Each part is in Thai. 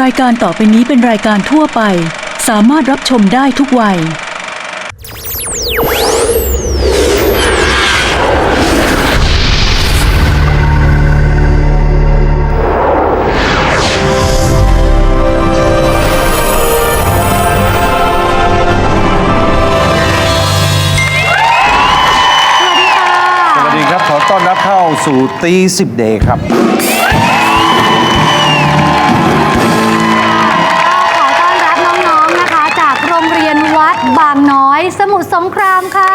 รายการต่อไปนี้เป็นรายการทั่วไป สามารถรับชมได้ทุกวัย สวัสดีครับ ขอต้อนรับเข้าสู่ตีสิบเดย์ครับ ครามค่ะ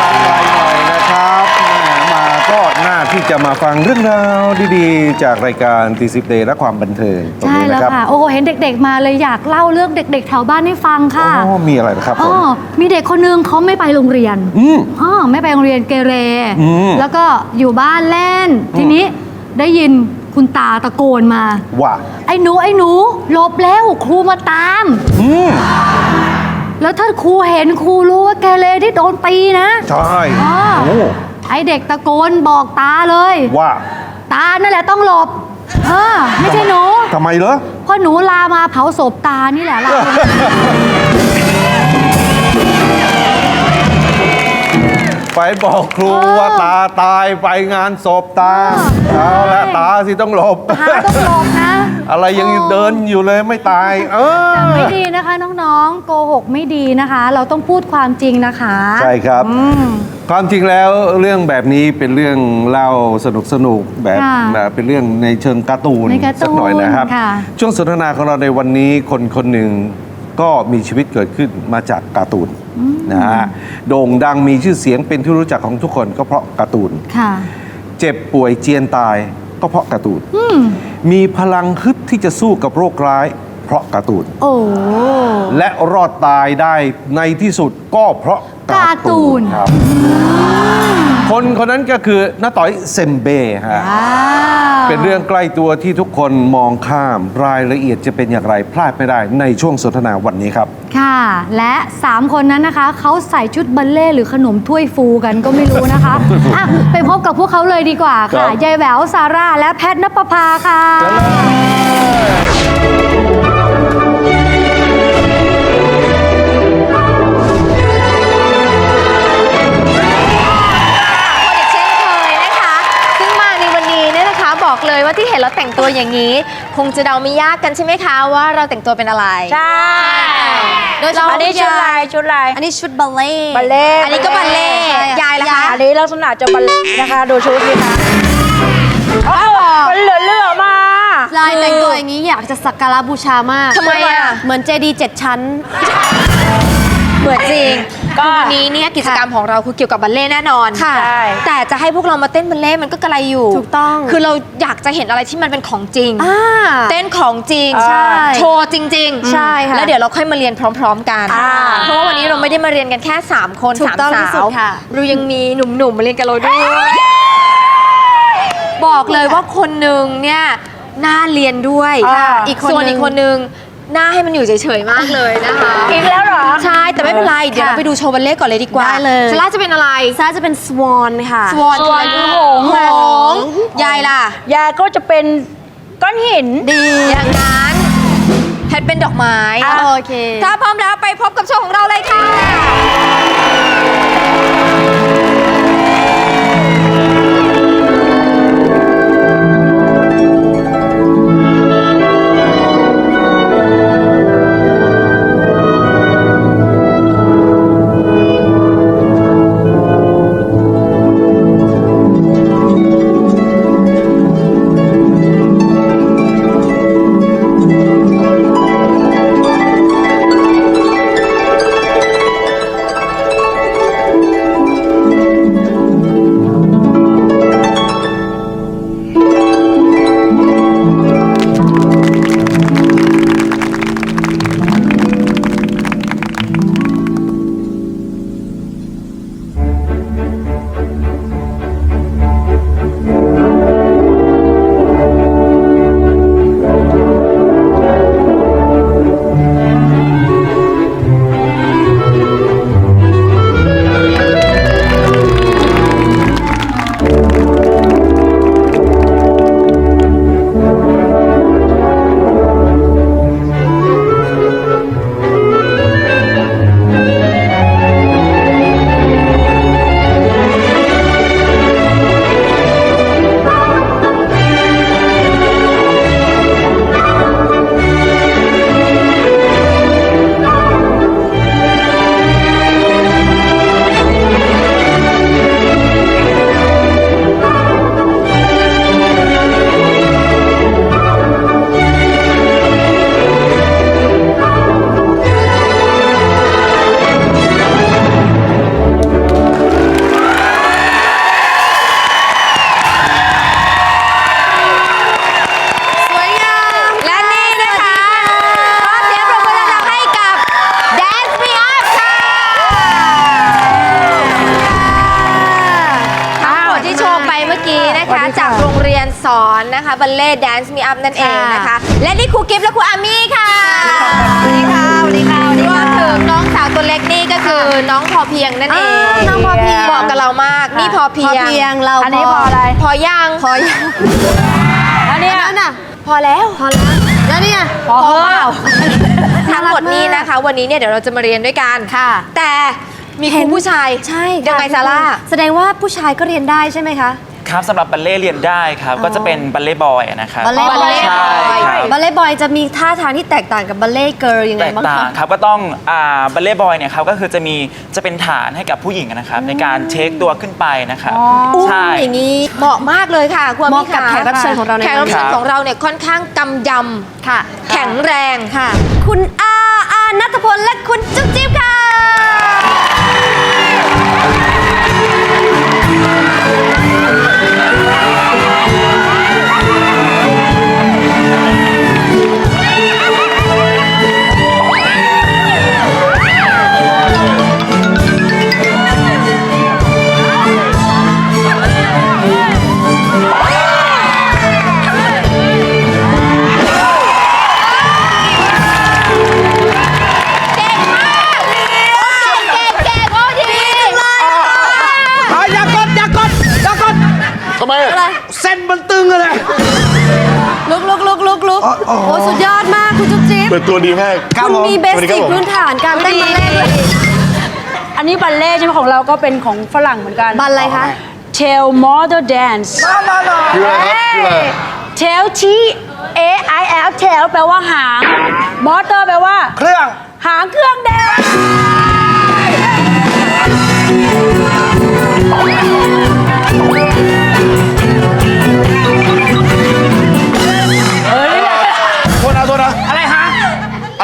มาไกลหน่อยนะครับแหมมาก็น่าที่จะมาฟังเรื่องราวดีๆ จากรายการตีสิบเดย์และความบันเทิงตรงใช่นี้แล้วนะครับค่ะ โอ้โหเห็นเด็ก ๆ มาเลยอยากเล่าเรื่องเด็ก ๆ แถวบ้านให้ฟังค่ะอ๋อมีอะไรนะครับผอ๋อมมีเด็กคนนึงเขาไม่ไปโรงเรียนอืม อ๋อไม่ไปโรงเรียนเกเร อืม แล้วก็อยู่บ้านเล่น ทีนี้ได้ยินคุณตาตะโกนมา ว่าไอ้หนูไอ้หนูหลบแล้วครูมาตาม อืม แล้วถ้าครูเห็นครูรู้ว่าเกเรที่โดนตีนะใช่อ๋อโอ้ไอเด็กตะโกนบอกตาเลย ว่าตานั่นแหละต้องหลบเออไม่ใช่หนูทำไมเหรอ เพราะหนูลามาเผาศพตานี่แหละล่ะ ไปบอกครูเออว่าตาตายไปงานศพตาเออเอาละใช่ตาสิต้องหลบตาต้องหลบนะ อะไรยังเดินอยู่เลยไม่ตาย เออแต่ไม่ดีนะคะน้องๆโกหกไม่ดีนะคะ เราต้องพูดความจริงนะคะ ใช่ครับอืมความจริงแล้วเรื่องแบบนี้เป็นเรื่องเล่าสนุกสนุกๆแบบค่ะแบบเป็นเรื่องในเชิงการ์ตูนในการ์ตูนสักหน่อยนะครับค่ะช่วงสนทนาของเราในวันนี้คนคนหนึ่ง ก็มีชีวิตเกิดขึ้นมาจากการ์ตูนนะฮะโด่งดังมีชื่อเสียงเป็นที่รู้จักของทุกคนก็เพราะการ์ตูนค่ะเจ็บป่วยเจียนตายก็เพราะการ์ตูนอืมมีพลังฮึดที่จะสู้กับโรคร้าย เพราะการ์ตูนโอ้และรอดตายได้ในที่สุดก็เพราะการ์ตูนการ์ตูนครับ คนคนนั้นก็คือน้าต่อยเซมเบ้ฮะว้าวเป็นเรื่องใกล้ตัวที่ทุกคนมองข้ามรายละเอียดจะเป็นอย่างไรพลาดไม่ได้ในช่วงสนทนาวันนี้ครับ ค่ะ และ 3 คนนั้นนะคะ เขาใส่ชุดบัลเล่ต์หรือขนมถ้วยฟูกันก็ไม่รู้นะคะอะไปพบกับพวกเขาเลยดีกว่าครัค่ะบยายแหววซาร่า และแพทนปภาค่ะ เลยว่าที่เห็นเราแต่งตัวอย่างนี้ คงจะเดาไม่ยากกันใช่ไหมคะ ว่าเราแต่งตัวเป็นอะไร ใช่โดยเฉพาะอันนี้ชุดลายชุดลายอันนี้ชุดบัลเล่ต์บัลเล่ต์อันนี้ก็บัลเล่ต์ยายล่ะคะอันนี้ลักษณะจะบัลเล่ต์นะคะ ดูชุดสิคะอ้าวมันเหลือเลือมาลายแต่งตัวอย่างนี้อยากจะสักการะบูชามากทำไมอะเหมือนเจดีย์เจ็ดชั้นเหมือนจริง ก็คือวันนี้เนี่ยกิจกรรมของเราคือเกี่ยวกับบัลเล่ต์แน่นอนค่ะใช่ แต่จะให้พวกเรามาเต้นบัลเล่ต์มันก็กระไรอยู่ ถูกต้อง คือเราอยากจะเห็นอะไรที่มันเป็นของจริง อ่า เต้นของจริงใช่โชว์จริงๆใช่ค่ะแล้วเดี๋ยวเราค่อยมาเรียนพร้อม ๆ กัน อ่าเพราะว่าวันนี้เราไม่ได้มาเรียนกันแค่ 3 คนถูกสามต้องที่สาสุวดค่ะ เรายังมีหนุ่มๆมาเรียนกับเราด้วยบอกเลยว่าคนหนึ่งเนี่ยน่าเรียนด้วยอ่าอีกส่วนอีกคนหนึ่ง หน้าให้มันอยู่เฉยๆมากเลยนะคะ อีกแล้วเหรอ ใช่ แต่ไม่เป็นไร เดี๋ยวเราไปดูโชว์บัลเล่ต์ก่อนเลยดีกว่าได้เลย ซาร่าจะเป็นอะไรซ่าจะเป็นสวอนค่ะ สวอนสวอนคือหงส์ หงส์ยายล่ะ ยายก็จะเป็นก้อนหิน ดีอย่างนั้นแพทเป็นดอกไม้อะโอเค ถ้าพร้อมแล้วไปพบกับโชว์ของเราเลยค่ะ มีอัพนั่นเองนะคะ และนี่ครูกิฟต์และครูอามี่ค่ะสวัสดีค่ะสวัสดีค่ะสวัสดีรวค่ะมถึงน้องสาวตัวเล็กนี่ก็คือน้องพอเพียงนั่นเองอ่าน้องพอเพียง บอกกับเรามากนี่พอเพีพอยงเพียงเราอันนี้พออะไร พอยังพอยังอันเนี้ยนั่นน่ะพอแล้ว พอแล้วแล้วเนี่ย พอเหอะทั้งหมดนี้นะคะ วันนี้เนี่ยเดี๋ยวเราจะมาเรียนด้วยกันค่ะ แต่มีครูผู้ชายใช่ยังไงค่ะซาร่า แสดงว่าผู้ชายก็เรียนได้ใช่ไหมคะ ครับสำหรับบัลเล่ต์เรียนได้ครับ ก็จะเป็นบัลเล่ต์บอยนะครับ บัลเล่ต์บอยใช่ครับ บัลเล่ต์บอยจะมีท่าทางที่แตกต่างกับบัลเล่ต์เกิร์ลยังไงแตกบ้างต่างคะ ครับก็ต้องอ่าบัลเล่ต์บอยเนี่ยครับก็คือจะมีจะเป็นฐานให้กับผู้หญิงนะครับ ในการเทคตัวขึ้นไปนะครับอุ้มใช่ อย่างนี้เหมาะมากเลยค่ะคุณเหมาะกับอาแขกรับเชิญของเราในแขกรับเชิญครับของเราเนี่ยค่อนข้างกำยค่ะำแข็งแรง ค่ะ คุณอาอานัทพลและคุณจุ๊บจิ๊บค่ะ วัสดีครัสิบกผม พื้นฐานการเต้นบัลเล่ต์ด้วยอันนี้บัลเล่ต์ใช่ไหมของเราก็เป็นของฝรั่งเหมือนกันบัลอะไรคะ Tail Model Dance คืออะไรครับคืออะไร Tail T A I L Tail แปลว่าหาง Motor แปลว่า เครื่อง หางเครื่องแดง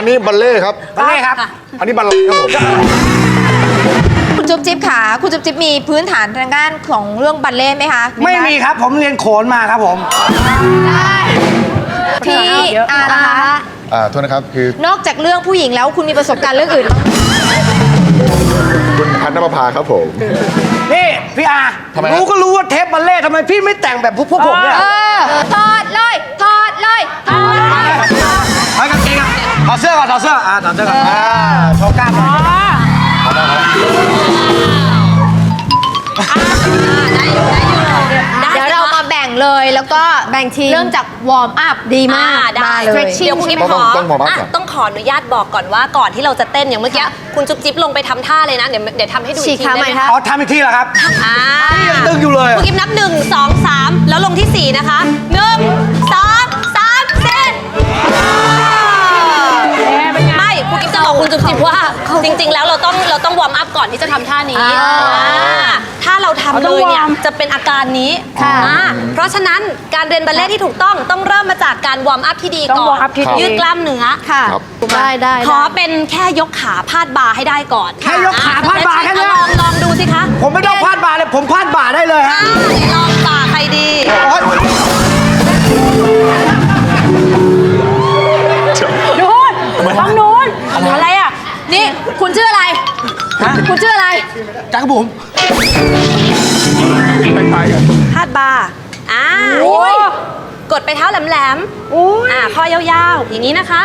นนี้บัลเล่ครับอะไรครับ อันนี้บัลเล่ครับผมคุณจุ๊บจิ๊บค่ะคุณจุ๊บจิ๊บมีพื้นฐานทางด้านของเรื่องบัลเล่ต์ไหมคะไม่มีครับ ผมเรียนโขนมาครับผมพี่อาร์นะคะอ่าโทษนะครับคือนอกจากเรื่องผู้หญิงแล้วคุณมีประสบการณ์เรื่องอื่นบ้างไหมคุณพันนภพาครับผมนี่พี่อาทำไมฮะรู้ก็รู้ว่าเทปบัลเล่ต์ทำไมพี่ไม่แต่งแบบพวกพวกผมเนี่ยเออถอดเลยถอดเลยถอดเลยเอากางเกงอะ ถอดเสื้อก่อนถอดเสื้ออ่าถอดเสื้อก่อนอ่าโชว์กล้ามหน่อยเดี๋ยวเรามาแบ่งเลยแล้วก็แบ่งทีมเริ่มจากวอร์มอัพดีมากอ่าได้มาเลยเดี๋ยวคุณกิ๊บต้องขอต้องบอกว่าก่อนอะต้องขออนุญาตบอกก่อนว่าก่อนที่เราจะเต้นอย่างเมื่อกี้คุณจุ๊บจิ๊บลงไปทำท่าเลยนะเดี๋ยวเดี๋ยวทำให้ดูฉีอีกกทีขาได้ใหม่ไหมครัคะบอ๋อทำอีกทีเหรอครับอ่าตึงอยู่เลยคุณกิ๊บนับหนึ่งสองสามแล้วลงที่สี่นะคะหนึ่งสองสามสี่ไม่ คุณกิ๊บจะบอกคุณจุ๊บจิ๊บว่าจริง ๆ แล้วเราต้องเราต้องวอร์มอัพก่อนที่จะทำท่านี้อ่าอ่าถ้าเราทำเลยเนี่ยจะเป็นอาการนี้ค่ะอ่าเพราะฉะนั้นการเรียนบัลเล่ต์ที่ถูกต้องต้องเริ่มมาจากการวอร์มอัพที่ดีต้องก่อน warm up ที่ดี ยืดกล้ามเนื้อค่ะครับ ได้ได้ขอได้เป็นแค่ยกขาพาดบ่าให้ได้ก่อนแค่ยกขาพาดบ่าแค่นั้นลองลองดูสิคะ ผมไม่ต้องพาดบ่าเลยผมพาดบ่าได้เลยฮะอ่าลอง จักรบุ๋มพาดบ่าอ่าโอ้ยกดไปเท้าแหลมโอ้ยๆอ่าข้อยาวๆ อย่างนี้นะคะ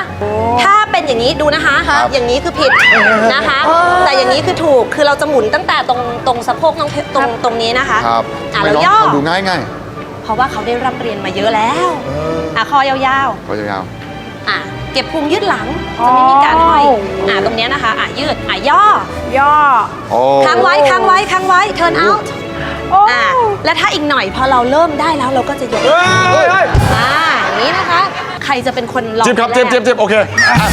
ถ้าเป็นอย่างนี้ดูนะคะอย่างนี้คือผิดนะคะ แต่อย่างนี้คือถูก คือเราจะหมุนตั้งแต่ตรงตรงสะโพกตรงตรงตรงนี้นะคะครับอ่าทำไมแล้วน้องย่อทำดูง่ายง่ายเพราะว่าเขาได้ร่ำเรียนมาเยอะแล้ว อะคอยาวๆๆก็ยาวอะ เก็บพุงยืดหลังจะไม่มีการห้อยอ๋ออ่อะตรงเนี้ยนะคะอะยืดอะย่อย่อๆโอ้ค้างไว้ค้างไว้ค้างไว้ turn out โอ้อะและถ้าอีกหน่อยพอเราเริ่มได้แล้วเราก็จะยกเฮ้ยเฮ้ยเฮ้ยอ่าอย่างนี้นะคะ ใครจะเป็นคนลองจิ๊บครับนแกจิ๊บจิ๊บจิ๊บโอเคอะ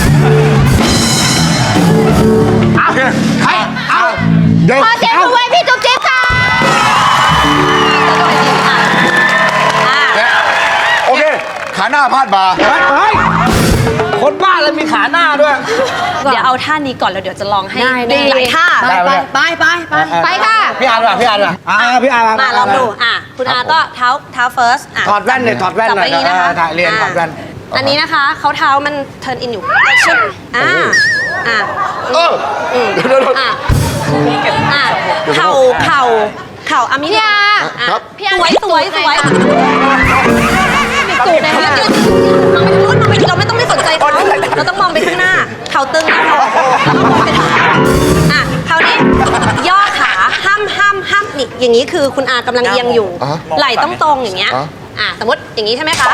โอเคใครเอาเดี๋ยวขอเสียงปรบมือให้พี่จุ๊บจิ๊บค่ะอะโอเค ขาหน้าพาดบ่าเฮ้ยเฮ้ย คนบ้าเลยมีขาหน้าด้วย เดี๋ยวเอาท่านี้ก่อนแล้วเดี๋ยวจะลองให้ได้ได้ หลายท่าได้ไปไปไปไปไปค่ะ พี่อาร์ดว่ะพี่อาร์ดว่ะอ่าพี่อาร์ดมาลองดู อะ คุณอาก็เท้าเท้า first อะถอดแว่นเลยถอดแว่นจับหน่ไว้อยอย่างนี้นะคะเออถ่ายเรียนถอดแว่นอันนี้นะคะเขาเท้ามัน turn in อยู่ชึบอ่าอ่าเอออืมเดี๋ยวเดี๋ยวเดี๋ยว อะอะเข่าเข่าเข่าอามิพี่อาอะครับสวยสวยสวยอ ใจเขาเราต้องมองไปข้างหน้า เขาตึงนะคะเราต้องมองไปขางอะคราวนี้ย่อขาห้ามห้ามห้ามนี่อย่างนี้คือคุณอากำลังเอียงอยู่ไหล่ต้องตรงอย่างเงี้ยอะสมมติอย่างนี้ใช่ไหมคะ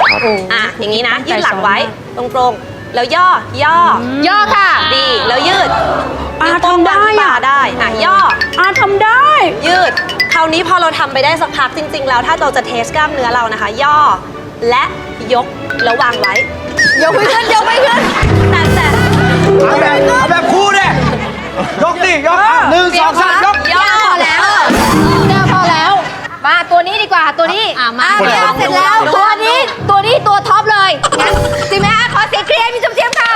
อะอย่างนี้นะยืดหลังไว้ตรงตรงแล้วย่อย่อย่อค่ะ ดีแล้วยืดปลาทำได้อะาได้อะย่อ อาทำได้ ยืด คราวนี้พอเราทำไปได้สักพักจริง ๆ แล้วถ้าเราจะเทสกล้ามเนื้อเรานะคะ ย่อ และยกแล้ววางไว้ ยกไม่ขึ้นยกไม่ขึ้นแต่แต่เอาแบบเอาแบบคู่เนี่ยยกดิยกอะหนึ่งสองสามยกย่อพอแล้วเดินพอแล้ว มาตัวนี้ดีกว่าตัวนี้อะมาอะเดี๋ยวเสร็จแล้วตัวนี้ตัวนี้ตัวท็อปเลยงั้นจริงไหมคะขอเสียงเคลียร์มีจำเทียมค่ะ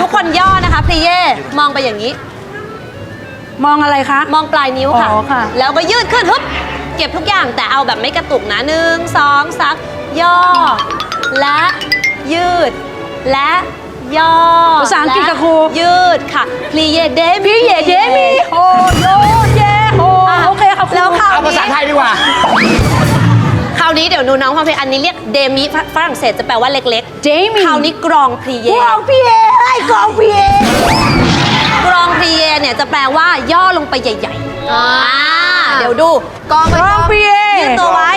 ทุกคนย่อนะคะพลีเย่มองไปอย่างนี้ มองอะไรคะ มองปลายนิ้วค่ะ อ๋อค่ะ แล้วก็ยืดขึ้นฮึบเก็บทุกอย่างแต่เอาแบบไม่กระตุกนะหนึ่งสองสามย่อ และยืด และย่อภาษาอังกฤษกับครู และยืดค่ะ พลีเยเดมิพี่เย่เดมีโฮโยเยโฮโอเคครับแล้วคราวเอาภาษานี้ไทยดีกว่า คราวนี้เดี๋ยวหนูน้องฟังเพลงอันนี้เรียกเดมิฝรั่งเศสจะแปลว่าเล็กเจๆมี่คราวนี้กรองพลีเยกรองพี่เอให้กรองพี่เอ กรองพลีเยเนี่ยจะแปลว่าย่อลงไปใหญ่ๆอ่าเดี๋ยวดูกรองไปกรองพี่เอยืดตัวไว้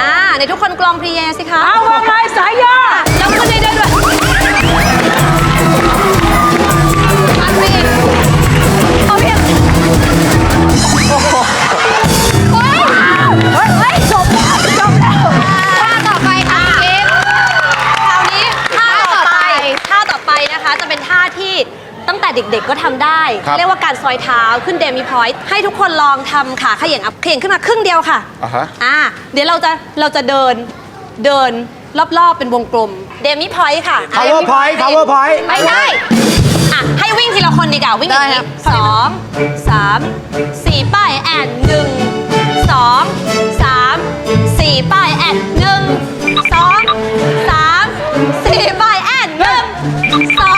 อ่าในทุกคนกรองพลีเยสิคะเอาวางไม้สายย่อยกขึ้นได้ด้วยอันนี้เอาเพียงเฮ้ยเฮ้ยจบแล้วจบแล้วท่าต่อไปค่ะเกมคราวนี้ท่าต่อไปท่าต่อไปนะคะจะเป็นท่าที่ ตั้งแต่เด็กๆก็ทำได้ ครับเรียกว่าการซอยเท้าขึ้นเดมิพอยต์ให้ทุกคนลองทำค่ะขย่งอัพเขย่งขึ้นมาครึ่งเดียวค่ะอะฮะ อ่าเดี๋ยวเราจะเราจะเดินเดินรอบๆเป็นวงกลมเดมิพอยต์ค่ะ power point power point ไม่ใช่อะให้วิ่งทีละคนดีกว่าวิ่งอย่างนี้สองสามสี่ป้ายแอนหนึ่งสองสามสี่ป้ายแอนหนึ่งสองสามสี่ป้ายแอนหนึ่งสอง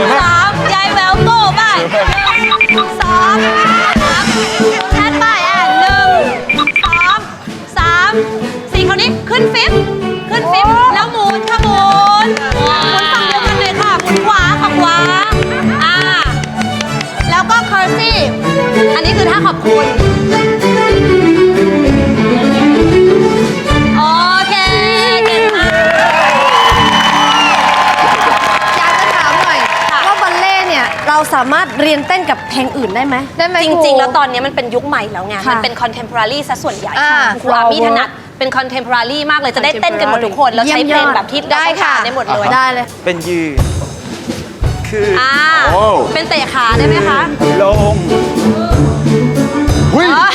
องสามยายแววโก้ป้ายหนึ่งสองสามแทนป้ายแอนหนึ่งสองสามสี่คราวนี้ขึ้นฟิปขึ้นฟิปแล้วหมุนค่ะหมุนหมุนฝั่งเดียวกันเลยค่ะหมุนขวาฝั่งขวาอ่าแล้วก็เคอร์ซี่อันนี้คือท่าขอบคุณ สามารถเรียนเต้นกับเพลงอื่นได้ไหม ได้ไหมจริง ๆ แล้วตอนนี้มันเป็นยุคใหม่แล้วไง ค่ะมันเป็นคอนเทม p o r a r y ซะส่วนใหญ่อ่าครูอามี่ถนัดเป็นคอนเทม p o r a r y มากเลยจะได้เต้นกันหมดทุกคน แล้วใช้เพลงแบบที่ได้ค่ะ ได้หมดเลยได้เลย เป็นยืดคืออ่าโอ้เป็นเตะขาได้ไหมคะลงหุ้ยอ๋อ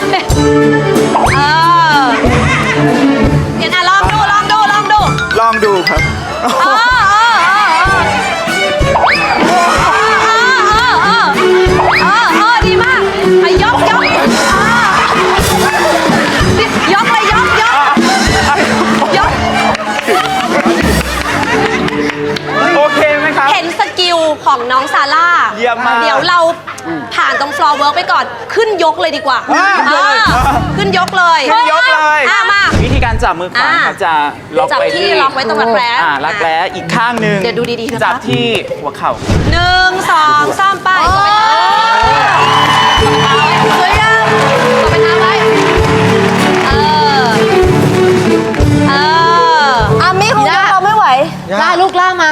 เออเดี๋ยวนะลองดูลองดูลองดูลองดูครับ เออเออเออเอ มมาก เดี๋ยวเราผ่านตรงฟลอร์เวิร์กไปก่อนขึ้นยกเลยดีกว่าอ่าเออขึ้นยกเลยขึ้นยกเลย อะมา วิธีการจับมือขวาอ่าครับจะล็อกจับไปที่ที่ล็อกไว้ตรงรักแร้อ่ารักแร้อีกข้างหนึ่งเดี๋ยวดูดีๆนะคะ จับที่หัวเข่า หนึ่งสองสามไปต่อไปสวยยังต่อไปทางไว้เออ เออ อามี่คงจะเราไม่ไหวล่าลูกล่ามา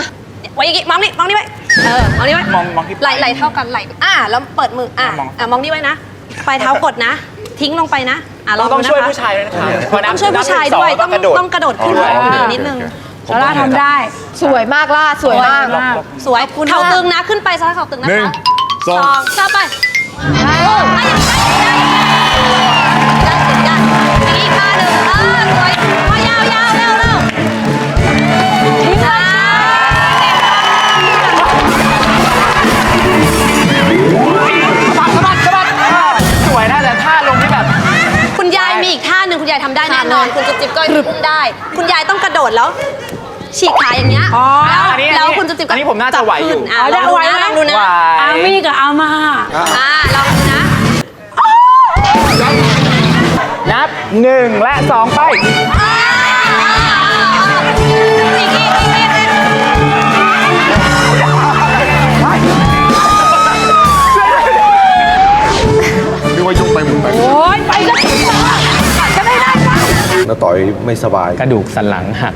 ไว้อย่างงี้มองนี่มองนี่ไว้ เออมองนี่ไว้มองมองที่ไหลไหลเท่ากันไหลอ่าแล้วเปิดมืออะมอง อะมองนี่ไว้นะปลายเท้ากดนะ ทิ้งลงไปนะอะลเราองต้องดูนะคะช่วยผู้ชายด้วยนะครับพอนับต้องช่วยผู้ชายด้วยนัต้อบงหนึ่สต้องกระโดดขึ้นด้วยดีนิดนึงซาร่าทำได้ สวยมากล่าสวยมาก สวยเข่าตึงนะขึ้นไปซะเข่าตึงนะหนึ่งคะสอง สามไปได้ไท่าหนึ่งคุณยายทำได้แน่นอน คุณจุ๊บจิ๊บก็อุ้มได้ คุณยายต้องกระโดดแล้ว ฉีกขาอย่างเงี้ยอ๋อแล้วอันนี้แล้วคุณจุ๊บจิ๊บก็อันนี้ผมน่าจะไหวอยู่ จับขึ้นอะเอาลได้องดูไหวนะไหมลองดูนะไหวอามี่กับอามาอ่าลองดูนะ นับหนึ่งและสองไปเนึกว่ายกไปหมุนไป โอ้ยไปก็ถึงจะไม่ได้ปะ น้าต่อยไม่สบาย กระดูกสันหลังหัก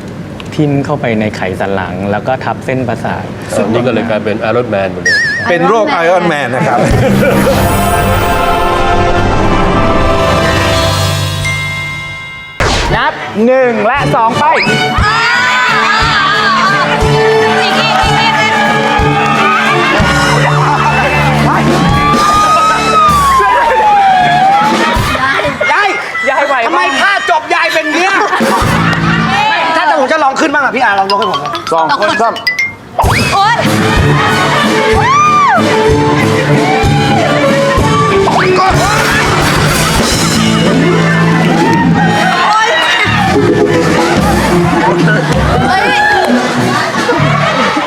ทิ่มเข้าไปในไขสันหลัง แล้วก็ทับเส้นประสาทนี่ก็เลยกลายเป็นอารอนแมนหมดเลย เป็นโรคไอออนแมนนะครับ นับหนึ่งและสองไป ยกให้ผมหน่อยสองคนซ้โอ๊ย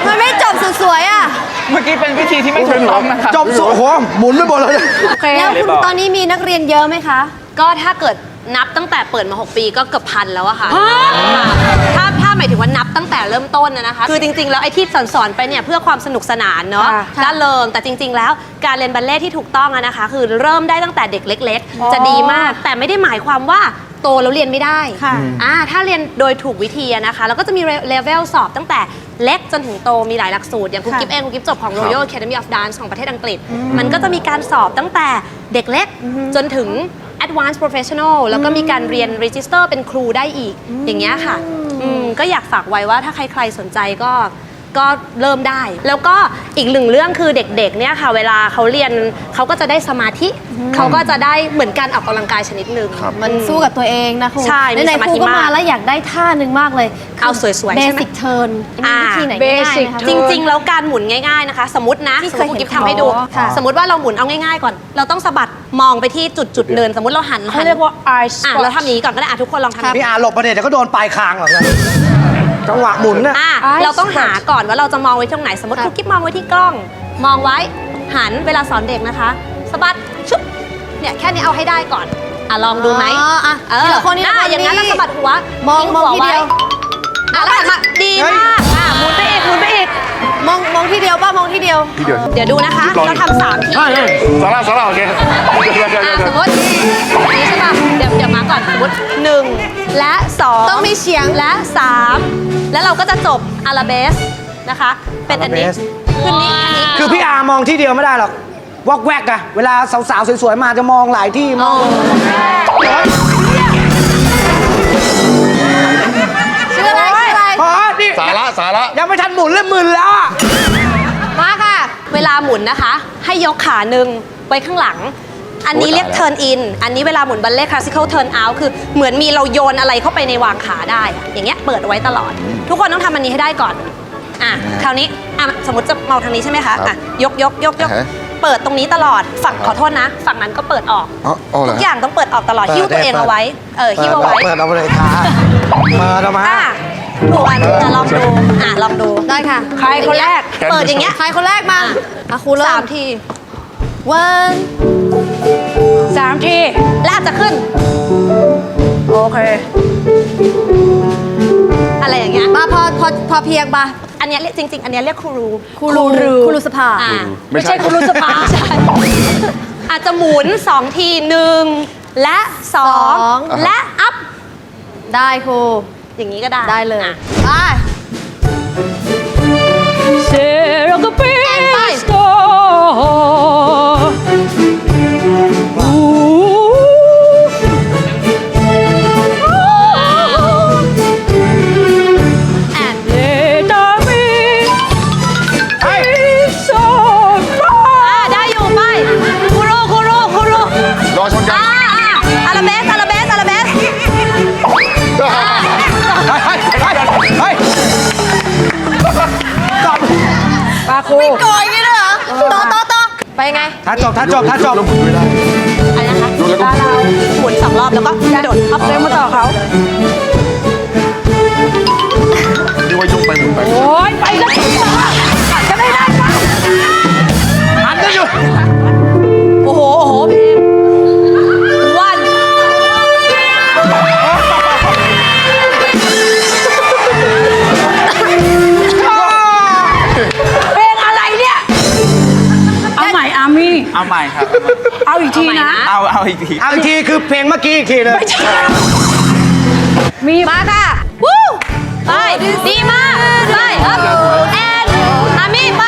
มันไม่จบสวยๆอะ เมื่อกี้เป็นวิธีที่ไม่ถูกต้องนะครับจบสุโอ้โหหมุนไปหมดเลยแล้วคุณตอนนี้มีนักเรียนเยอะไหมคะ ก็ถ้าเกิดนับตั้งแต่เปิดมา 6 ปีก็เกือบพันแล้วอะค่ะ ถ้าถ้า หมายถึงว่านับตั้งแต่เริ่มต้นนะนะคะ คือจริงๆ แล้วไอ้ที่สอนสอนๆไปเนี่ยเพื่อความสนุกสนานเนาะค่ะร่าเริงแต่จริง ๆ แล้วการเรียนบัลเล่ต์ที่ถูกต้องอะนะคะ คือเริ่มได้ตั้งแต่เด็กเล็ก ๆ จะดีมาก แต่ไม่ได้หมายความว่าโตแล้วเรียนไม่ได้ค่ะอ่าถ้าเรียนโดยถูกวิธีอะนะคะ แล้วก็จะมีเลเวลสอบตั้งแต่เล็กจนถึงโตมีหลายหลักสูตร อย่างคุณค่ะกิฟเองคุณกิฟจบของ Royal Academy of Dance ของประเทศอังกฤษ มันก็จะมีการสอบตั้งแต่เด็กเล็กจนถึง Advanced Professional แล้วก็มีการเรียน Register เป็นครูได้อีกอย่างเงี้ยค่ะ อืมก็อยากฝากไว้ว่าถ้าใครๆสนใจก็ ก็เริ่มได้ แล้วก็อีกหนึ่งเรื่องคือเด็กๆเนี่ยค่ะ เวลาเขาเรียนเขาก็จะได้สมาธิเขาก็จะได้เหมือนการออกกำลังกายชนิดหนึ่งมันสู้กับตัวเองนะครูใช่มีไหนสมาๆครูธิก็มากมาแล้วอยากได้ท่าหนึ่งมากเลยเอาสวยๆเบใช่ไหมสิกเทิร์นมีวิธีไหนเบง่ายสิกๆไหมคะจริง ๆ แล้วการหมุนง่ายๆนะคะ สมมตินะที่สมมติเคยคุณเห็นกิฟทำให้ดูค่ะสมมติว่าเราหมุนเอาง่ายๆก่อน เราต้องสะบัดมองไปที่จุดจุดๆเนิน สมมติเราหันเขาหันเรียกว่า eye อะ spot เราทำอย่างนี้ก่อนก็ได้อะทุกคนลองทำอย่างพี่นี้อาหลบประเดี๋ยวเดี๋ยวก็โดนปลายคางหรอกนะ จังหวะหมุนน่ะ อะ Eye เราต้อง spot หาก่อนว่าเราจะมองไว้ตรงไหน สมมติคุณกิฟมองไว้ที่กล้อง มองไว้หันเวลาสอนเด็กนะคะสะบัดชุบเนี่ยแค่นี้เอาให้ได้ก่อนอะลองดูไหมอ๋ออะเออทีละคนทีละคนอะอย่างนั้นแล้วนี่สะบัดหัวมองทิ้มองหัทีไว้เดียวอะแล้วหันมาดีมากอะหมุนไปอีกหมุนไปอีกมองมองที่เดียวป่ะมองที่เดียวำที่เดียวเดี๋ยวดูนะคะ เราทำสามทีสาระสาระโอเคเดี๋ยวเดี๋ยวเดี๋ยวอะเดี๋สยวมมตินี่ใช่ป่ะ เดี๋ยวเดี๋ยวมาก่อนสมมติหนึ่งและสองต้องมีเฉียง และสาม แล้วเราก็จะจบอาราเบสนะคะ เป็นอันนี้ Arabesque ขึ้นนี้อันนี้ คือพี่อามองที่เดียวไม่ได้หรอกวอกแวกอะเวลาสาวๆสวยๆมาจะมองหลายที่มองชื่ออะไรชื่ออะไร พอนี่สาระสาระ ยังไม่ทันหมุนเลยหมื่นแล้วอะ มาค่ะ เวลาหมุนนะคะ ให้ยกขาหนึ่งไว้ข้างหลัง อันนี้โอ้ยเรียกตายแล้ว turn in อันนี้เวลาหมุนบัลเล่ classical turn out คือเหมือนมีเราโยนอะไรเข้าไปในวางขาได้อะอย่างเงี้ยเปิดเอาไว้ตลอด ทุกคนต้องทำอันนี้ให้ได้ก่อนอะคราวนี้อะสมมติจะมองทางนี้ใช่ไหมคะอะยกยกยกยกอ่าฮะเปิดตรงนี้ตลอดฝั่งขอโทษนะ ฝั่งนั้นก็เปิดออกอ๋ออ๋อเหรอทุกอย่างต้องเปิดออกตลอดหิ้วตัวเองเอาไว้เออหิ้วเอาไว้ เปิดเอาไปเลยค่ะเปิดเอามาอะถูกอันอะลองดู อะ ลองดู ได้ค่ะใครคนแรก เปิดอย่างเงี้ย ใครคนแรกมาอะครูเริ่สามมที one สามทีแล้วอาจจะขึ้น โอเค อะไรอย่างเงี้ยมาพอพอพอเพียงปะอันเนี้ยเรียกจริง ๆ อันเนี้ยเรียกครูรูครูรูครูรูสภา อ่าไม่ใช่คุณรู้สปาใช่อาจจะหมุนสองทีหนึ่งและสองสองและอัพได้ครูอย่างนี้ก็ได้ได้เลยอะ ไป ไปไงถ้าจบถ้าจบถ้าจบแล้วหมุนไม่ได้อะไรนะคะดูแล้วก็ตาเราหมุนสองรอบแล้วก็กระโดดอัพเร็วมาต่อเขานึกว่ายกไปหมุนไปโอ้ เอาเอาอีกทีเอาอีกทีคือเพลงเมื่อกี้อีกทีเลย มีมาค่ะวู้ไปดีมากไปอัพแอนอามี่ไป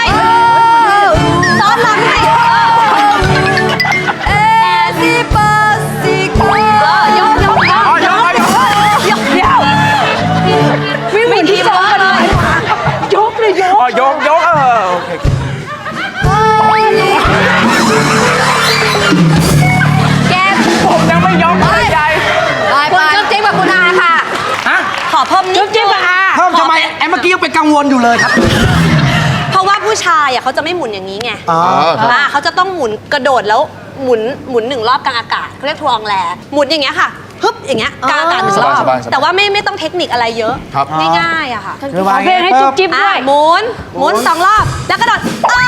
กี้ยังเป็นกังวลอยู่เลยครับ เพราะว่าผู้ชายอะเขาจะไม่หมุนอย่างนี้ไงอ๋อครับ อ่าเขาจะต้องหมุนกระโดดแล้วหมุนหมุนหนึ่งรอบกลางอากาศเขาเรียกทวงแลหมุนอย่างเงี้ยค่ะฮึบอย่างเงี้ยกลางอากาศหนึ่งรอบสบายๆสบายๆแต่ว่าไม่ไม่ต้องเทคนิคอะไรเยอะครับ ง่ายๆอะค่ะคือว่าเอาเพลงให้จุ๊บจิ๊บอะด้วย หมุน หมุนสองรอบ แล้วกระโดดอ้า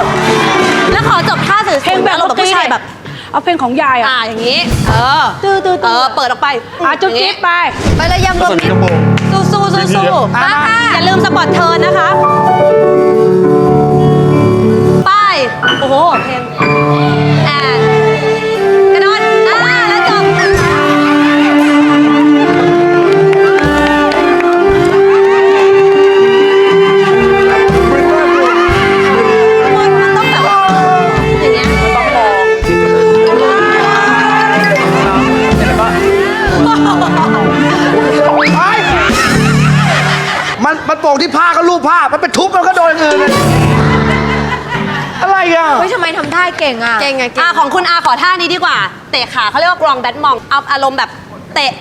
วแล้วขอจบท่าสวยๆเพลงแบบอารมณ์แบบผู้ชายแบบ เอาเพลงของยายอ่าอะอย่างนี้ เออตื้อตื้อเอตื้ออเปิดออกไปอะจุ๊บจิ๊บไป ไปเลยยำรวมมิตรสู้สู้สู้สู้มาค่ะอย่าลืมสปอร์ตเทิร์นนะคะ ไป โอ้โห เพลง ก่งอะเก่งไงเก่ง อ่าของคุณอาขอท่านี้ดีกว่า เตะขาเขาเรียกว่ากรองแบทมองเอาอารมณ์แบบเตะ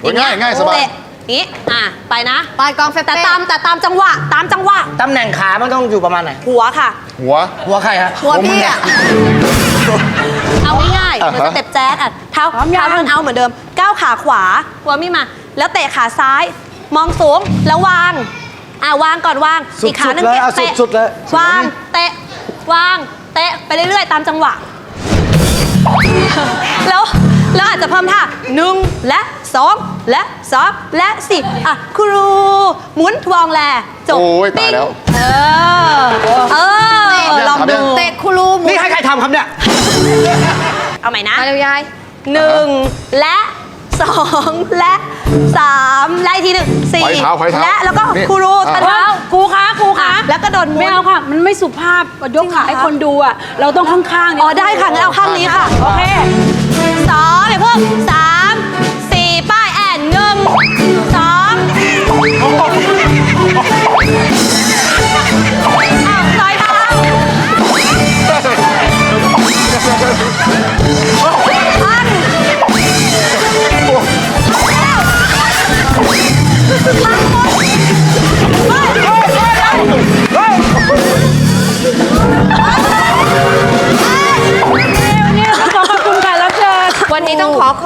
โอ้ยง่ายง่ายสบาย เตะอย่างนี้อะไปนะไปกองเฟเป้ แต่ตามแต่ตามจังหวะตามจังหวะตำแหน่งขามันต้องอยู่ประมาณไหน หัวค่ะ หัว หัวใครฮะหัวพี่อะเอาง่ายๆอ่าเหมือนฮะ สเต็ปแจ๊สอะเท้าพร้อมยัง เท้าเทิร์นเอาเหมือนเดิมก้าวขาขวาหัวมีมา แล้วเตะขาซ้าย มองสูงแล้ววางอ่าวางก่อนวางสุดๆอีกขาหนึ่งเลยเตะอะเตะสุดๆเลยวางเตะวาง เตะไปเรื่อยๆ ตามจังหวะ แล้วแล้วอาจจะเพิ่มท่าหนึ่งและสองและสามและสี่อะครูหมุนทวงแลจบโอ้ยตายแล้ว เออเออลองดูเตะคูรูหมุนนี่ให้ใครทำครับเนี่ย เอาใหม่นะ มาเร็วยาย หนึ่งและ สองและสามและอีกทีหนึ่งสี่ไขว้เท้าไขว้เท้าและแล้วก็นี่ ครูรูอะทันเท้าครูคะครูคะอะแล้วก็โดนหมุไม่นเอาค่ะ มันไม่สุภาพยกขาให้คนดูอะ เราต้องข้างๆเนี่ย อ๋อได้ค่ะงั้นเอาข้างนี้ค่ะ โอเค สองเดี๋ยวเพิ่มสามสี่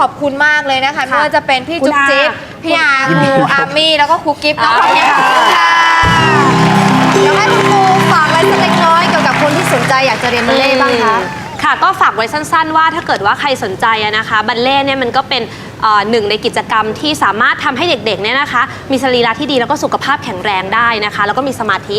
องขอขอบคุณมากเลยนะคะไม่ว่าจะเป็นพี่คุณจุ๊บจิ๊บอาพี่อาครูอาร์มี่แล้วก็ครูกิฟต์น้องขอบคุณค่ะเดี๋ยวให้คุณครูฝากอะไรสักเล็กน้อยเกี่ยวกับคนที่สนใจอยากจะเรียนบัลเล่ต์บ้างคะ ค่ะก็ฝากไว้สั้นๆ ว่าถ้าเกิดว่าใครสนใจอะนะคะ บัลเล่ต์เนี่ยมันก็เป็นเอ่อหนึ่งในกิจกรรมที่สามารถทำให้เด็กๆเนี่ยนะคะ มีสรีระที่ดีแล้วก็สุขภาพแข็งแรงได้นะคะ แล้วก็มีสมาธิ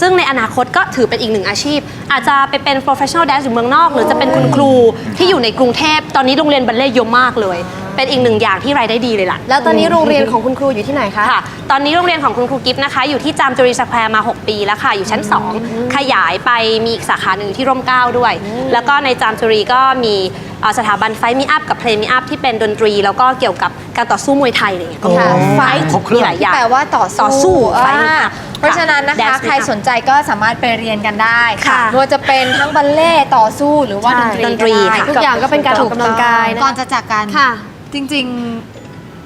ซึ่งในอนาคตก็ถือเป็นอีกหนึ่งอาชีพ อาจจะไปเป็น professional dance อยู่เมืองนอก หรือจะเป็นคุณครูที่อยู่ในกรุงเทพตอนนี้โรงเรียนบัลเล่ต์เยอะมากเลย เป็นอีกหนึ่งอย่างที่รายได้ดีเลยล่ะ แล้วตอนนี้โรงเรียนของคุณครูอยู่ที่ไหนคะ ค่ะ ตอนนี้โรงเรียนของคุณครูกิฟต์นะคะ อยู่ที่จามจุรีสแควร์มา 6 ปีแล้วค่ะ อยู่ชั้น 2 ขยายไปมีอีกสาขาหนึ่งอยู่ที่ร่มเกล้าด้วย แล้วก็ในจามจุรีก็มีเอ่อสถาบันไฟมีอัพกับเพลงมีอัพที่เป็นดนตรี แล้วก็เกี่ยวกับการต่อสู้มวยไทยอะไรอย่างเงี้ยก็มีค่ะไฟครบเครื่อง มีหลายอย่าง แปลว่าต่อต่อสู้ไฟอ่าค่ะเพราะฉะนั้นนะคะ Dance ใครสนใจก็สามารถไปเรียนกันได้ค่ะไม่ว่าจะเป็นทั้งบัลเล่ต์ต่อสู้หรือว่าดนตรีดนตรีก็ได้ค่ะ ทุกอย่างก็เป็นการออกกำลังกายนะ ก่อนจะจากกัน ค่ะ จริง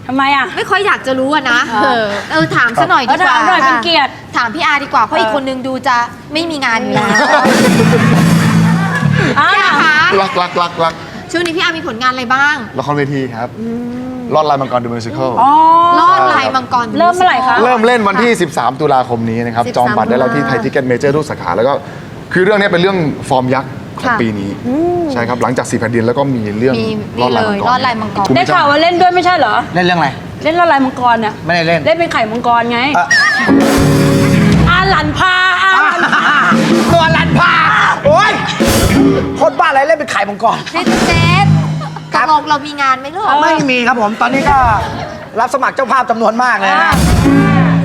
ทำไมอะ ๆ ไม่ค่อยอยากจะรู้อะนะเออ เออถามซะหน่อยดีกว่าเออถามหน่อยเป็นเกียรติ ถามพี่อาดีกว่าเพราะอีกคนนึงดูจะไม่มีงานอยู่แล้วอะพี่อาคะรักรักรักรักช่วงนี้พี่อามีผลงานอะไรบ้าง ละครเวทีครับรอดลายมังกรดูมิวสิควล อ๋อรอดลายมังกร เริ่มเมื่อไหร่คะ เริ่มเล่นวันที่ 13 ตุลาคมนี้นะครับ 13จองบัตรได้แล้วที่ไทยทิเก็ตเมเจอร์ทุกสาขา แล้วก็คือเรื่องนี้เป็นเรื่องฟอร์มยักษ์ ของค่ะปีนี้ใช่ครับหลังจากสี่แผ่นดินแล้วก็มีเรื่องมีรอดลายมังกรนี่เลยรอดลายมังกรคุณได้ผู้ชมข่าวว่าเล่นด้วยไม่ใช่เหรอ เล่นเรื่องอะไร เล่นละลายมังกรเนี่ยไม่ได้เล่น เล่นเป็นไข่มังกรไงเอ่ออาหลันพาอาหลันพา ตัวลันพาโอ้ยผคนบ้าอะไรเล่นเป็นไข่มังกร พี่เจษตกลงเรามีงานไหมลูก ไม่มีครับผม ตอนนี้ก็ รับสมัครเจ้าภาพจำนวนมากเลยนะ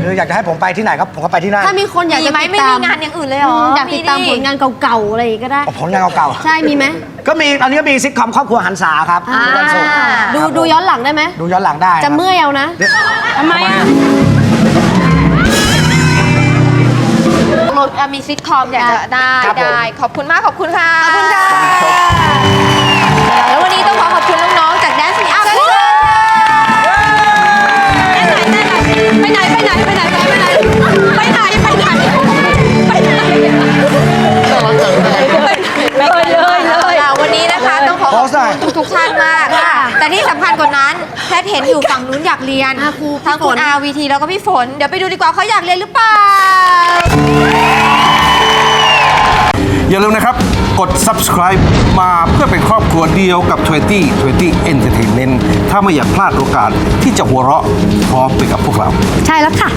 คืออยากจะให้ผมไปที่ไหนครับผมก็ไปที่นั่น ถ้ามีคนอยากมีจะไหมติดไม่ตามีมงานอย่างอื่นเลยเหรออืมอยากติดตามดิผลงานเก่าๆอะไรก็ได้ ผลงานเก่าใช่มีไหมๆก็มีตอนนี้ก็มีซิทคอมครอบครัวหันษาครับอ่าวันศุกร์ดูครับดูย้อนหลังได้ไหมดูย้อนหลังได้จะเมื่อยเอานะทำไมอะรถมีซิทคอมอยากจะได้ครับผมได้ ขอบคุณมากขอบคุณค่ะ ขอบคุณค่ะ ทุกๆท่านมากค่ะ แต่ที่สำคัญกว่านั้นแพทย์เห็นอยู่ฝั่งนู้นอยากเรียนอะครูพี่ทั้งคุณฝนอาวีทีแล้วก็พี่ฝน เดี๋ยวไปดูดีกว่าเขาอยากเรียนหรือเปล่า อย่าลืมนะครับ กด subscribe มาเพื่อเป็นครอบครัวเดียวกับ 2020 Entertainment ถ้าไม่อยากพลาดโอกาสที่จะหัวเราะพร้อมไปกับพวกเรา ใช่แล้วค่ะ